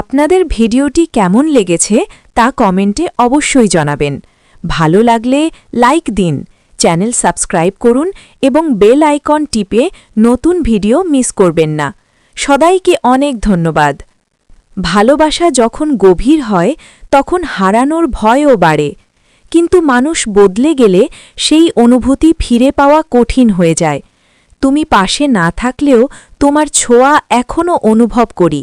আপনাদের ভিডিওটি কেমন লেগেছে তা কমেন্টে অবশ্যই জানাবেন। ভালো লাগলে লাইক দিন, চ্যানেল সাবস্ক্রাইব করুন এবং বেল আইকন টিপে নতুন ভিডিও মিস করবেন না। সদাইকে অনেক ধন্যবাদ। ভালোবাসা যখন গভীর হয়, তখন হারানোর ভয়ও বাড়ে। কিন্তু মানুষ বদলে গেলে সেই অনুভূতি ফিরে পাওয়া কঠিন হয়ে যায়। তুমি পাশে না থাকলেও তোমার ছোঁয়া এখনও অনুভব করি।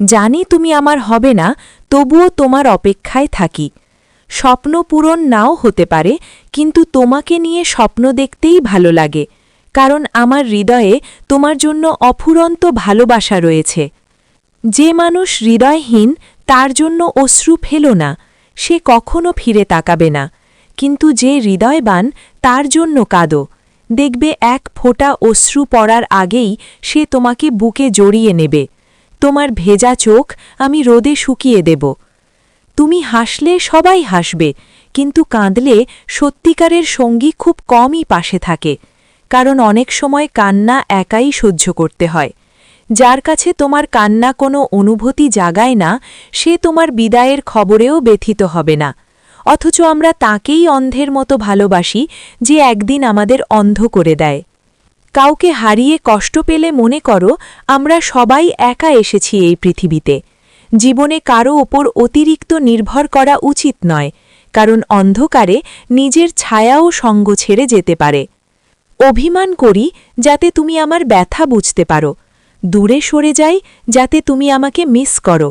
জানি তুমি আমার হবে না, তবুও তোমার অপেক্ষায় থাকি। স্বপ্ন পূরণ নাও হতে পারে, কিন্তু তোমাকে নিয়ে স্বপ্ন দেখতেই ভালো লাগে, কারণ আমার হৃদয়ে তোমার জন্য অফুরন্ত ভালোবাসা রয়েছে। যে মানুষ হৃদয়হীন, তার জন্য অশ্রু ফেল না, সে কখনো ফিরে তাকাবে না, কিন্তু যে হৃদয়বান, তার জন্য কাঁদো। দেখবে এক ফোঁটা অশ্রু পড়ার আগেই সে তোমাকে বুকে জড়িয়ে নেবে। তোমার ভেজা চোখ আমি রোদে শুকিয়ে দেব। তুমি হাসলে সবাই হাসবে, কিন্তু কাঁদলে সত্যিকারের সঙ্গী খুব কমই পাশে থাকে, কারণ অনেক সময় কান্না একাই সহ্য করতে হয়। যার কাছে তোমার কান্না কোনো অনুভূতি জাগায় না, সে তোমার বিদায়ের খবরেও ব্যথিত হবে না। অথচ আমরা তাকেই অন্ধের মতো ভালোবাসি, যে একদিন আমাদের অন্ধ করে দেয়। কাউকে হারিয়ে কষ্ট পেলে মনে করো, আমরা সবাই একা এসেছি এই পৃথিবীতে। জীবনে কারও ওপর অতিরিক্ত নির্ভর করা উচিত নয়, কারণ অন্ধকারে নিজের ছায়াও সঙ্গ ছেড়ে যেতে পারে। অভিমান করি যাতে তুমি আমার ব্যথা বুঝতে পারো। দূরে সরে যাই যাতে তুমি আমাকে মিস করো।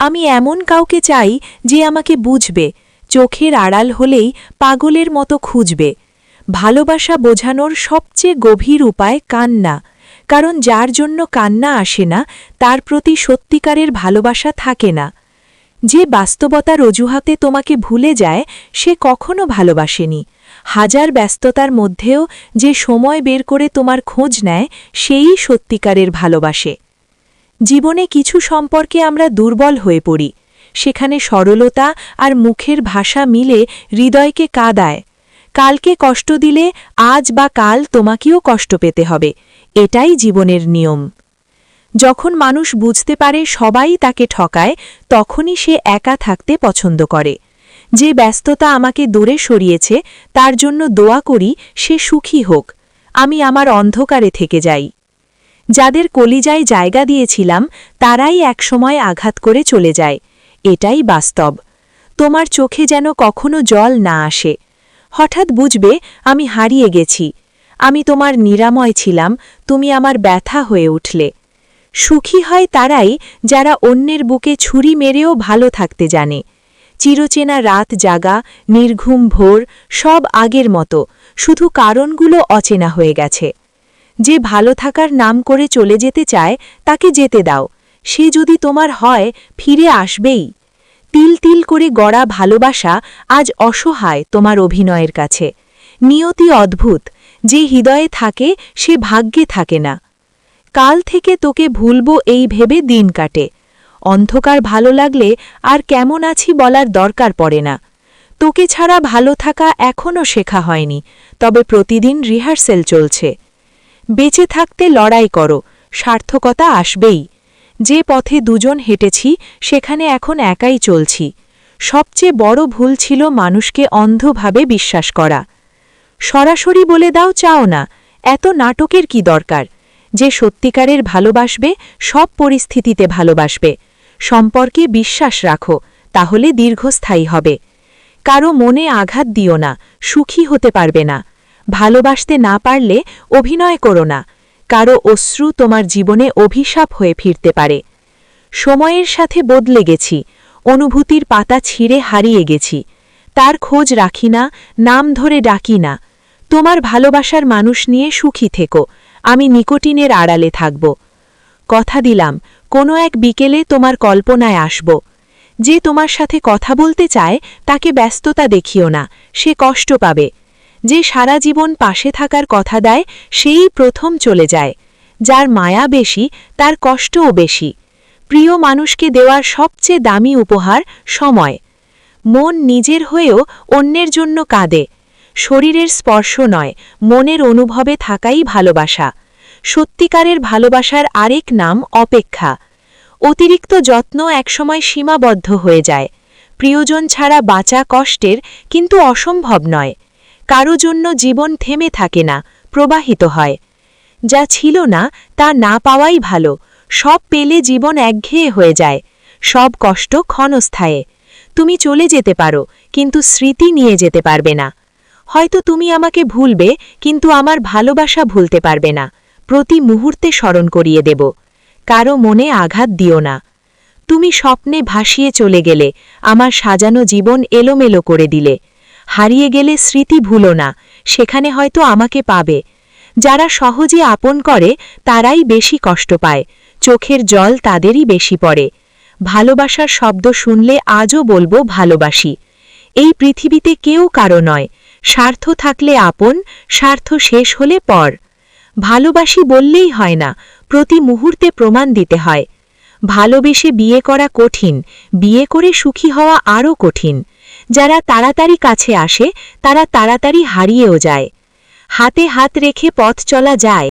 আমি এমন কাউকে চাই যে আমাকে বুঝবে, চোখের আড়াল হলেই পাগলের মতো খুঁজবে। ভালোবাসা বোঝানোর সবচেয়ে গভীর উপায় কান্না। কারণ যার জন্য কান্না আসে না, তার প্রতি সত্যিকারের ভালোবাসা থাকে না। যে বাস্তবতার অজুহাতে তোমাকে ভুলে যায়, সে কখনো ভালোবাসেনি। হাজার ব্যস্ততার মধ্যেও যে সময় বের করে তোমার খোঁজ নেয়, সেই সত্যিকারের ভালোবাসে। জীবনে কিছু সম্পর্কে আমরা দুর্বল হয়ে পড়ি। সেখানে সরলতা আর মুখের ভাষা মিলে হৃদয়কে কাদায়। কালকে কষ্ট দিলে আজ বা কাল তোমাকেও কষ্ট পেতে হবে। এটাই জীবনের নিয়ম। যখন মানুষ বুঝতে পারে সবাই তাকে ঠকায়, তখনই সে একা থাকতে পছন্দ করে। যে ব্যস্ততা আমাকে দূরে সরিয়েছে, তার জন্য দোয়া করি সে সুখী হোক। আমি আমার অন্ধকারে থেকে যাই। যাদের কলিজায় জায়গা দিয়েছিলাম, তারাই একসময় আঘাত করে চলে যায়। এটাই বাস্তব। তোমার চোখে যেন কখনো জল না আসে। হঠাৎ বুঝবে আমি হারিয়ে গেছি। আমি তোমার নিরাময় ছিলাম, তুমি আমার ব্যথা হয়ে উঠলে। সুখী হয় তারাই যারা অন্যের বুকে ছুরি মেরেও ভালো থাকতে জানে। চিরচেনা রাত জাগা, নির্ঘুম ভোর, সব আগের মতো, শুধু কারণগুলো অচেনা হয়ে গেছে। যে ভালো থাকার নাম করে চলে যেতে চায়, তাকে যেতে দাও। সে যদি তোমার হয়, ফিরে আসবেই। তিল তিল করে গড়া ভালোবাসা আজ অসহায় তোমার অভিনয়ের কাছে। নিয়তি অদ্ভুত, যে হৃদয়ে থাকে সে ভাগ্যে থাকে না। কাল থেকে তোকে ভুলব এই ভেবে দিন কাটে। অন্ধকার ভালো লাগলে আর কেমন আছি বলার দরকার পড়ে না। তোকে ছাড়া ভালো থাকা এখনও শেখা হয়নি, তবে প্রতিদিন রিহার্সেল চলছে। বেঁচে থাকতে লড়াই করো, সার্থকতা আসবেই। যে পথে দুজন হেঁটেছি, সেখানে এখন একাই চলছি। সবচেয়ে বড় ভুল ছিল মানুষকে অন্ধভাবে বিশ্বাস করা। সরাসরি বলে দাও, চাও না, এত নাটকের কি দরকার? যে সত্যিকারের ভালোবাসবে, সব পরিস্থিতিতে ভালোবাসবে। সম্পর্কে বিশ্বাস রাখো, তাহলে দীর্ঘস্থায়ী হবে। কারও মনে আঘাত দিও না, সুখী হতে পারবে না। ভালোবাসতে না পারলে অভিনয় করো না। কারও অশ্রু তোমার জীবনে অভিশাপ হয়ে ফিরতে পারে। সময়ের সাথে বদলে গেছি, অনুভূতির পাতা ছিঁড়ে হারিয়ে গেছি। তার খোঁজ রাখি না, নাম ধরে ডাকি না। তোমার ভালোবাসার মানুষ নিয়ে সুখী থেকো, আমি নিকোটিনের আড়ালে থাকব। কথা দিলাম, কোনো এক বিকেলে তোমার কল্পনায় আসব। যে তোমার সাথে কথা বলতে চায়, তাকে ব্যস্ততা দেখিও না, সে কষ্ট পাবে। যে সারা জীবন পাশে থাকার কথা দেয়, সেই প্রথম চলে যায়। যার মায়া বেশি, তার কষ্টও বেশি। প্রিয় মানুষকে দেওয়ার সবচেয়ে দামি উপহার সময়। মন নিজের হয়েও অন্যের জন্য কাঁদে। শরীরের স্পর্শ নয়, মনের অনুভবে থাকাই ভালোবাসা। সত্যিকারের ভালোবাসার আরেক নাম অপেক্ষা। অতিরিক্ত যত্ন একসময় সীমাবদ্ধ হয়ে যায়। প্রিয়জন ছাড়া বাঁচা কষ্টের, কিন্তু অসম্ভব নয়। কারও জন্য জীবন থেমে থাকে না, প্রবাহিত হয়। যা ছিল না, তা না পাওয়াই ভালো। সব পেলে জীবন একঘেয়ে হয়ে যায়। সব কষ্ট ক্ষণস্থায়ে। তুমি চলে যেতে পারো, কিন্তু স্মৃতি নিয়ে যেতে পারবে না। হয়তো তুমি আমাকে ভুলবে, কিন্তু আমার ভালোবাসা ভুলতে পারবে না। প্রতি মুহূর্তে স্মরণ করিয়ে দেব। কারও মনে আঘাত দিও না। তুমি স্বপ্নে ভাসিয়ে চলে গেলে, আমার সাজানো জীবন এলোমেলো করে দিলে। হারিয়ে গেলে স্মৃতি ভুলো না, সেখানে হয়তো আমাকে পাবে। যারা সহজে আপন করে, তারাই বেশি কষ্ট পায়, চোখের জল তাদেরই বেশি পড়ে। ভালোবাসার শব্দ শুনলে আজও বলব ভালোবাসি। এই পৃথিবীতে কেউ কারও নয়, স্বার্থ থাকলে আপন, স্বার্থ শেষ হলে পর। ভালোবাসি বললেই হয় না, প্রতি মুহূর্তে প্রমাণ দিতে হয়। ভালোবেসে বিয়ে করা কঠিন, বিয়ে করে সুখী হওয়া আরও কঠিন। যারা তাড়াতাড়ি কাছে আসে তারা তাড়াতাড়ি হারিয়েও যায়। হাতে হাত রেখে পথ চলা যায়।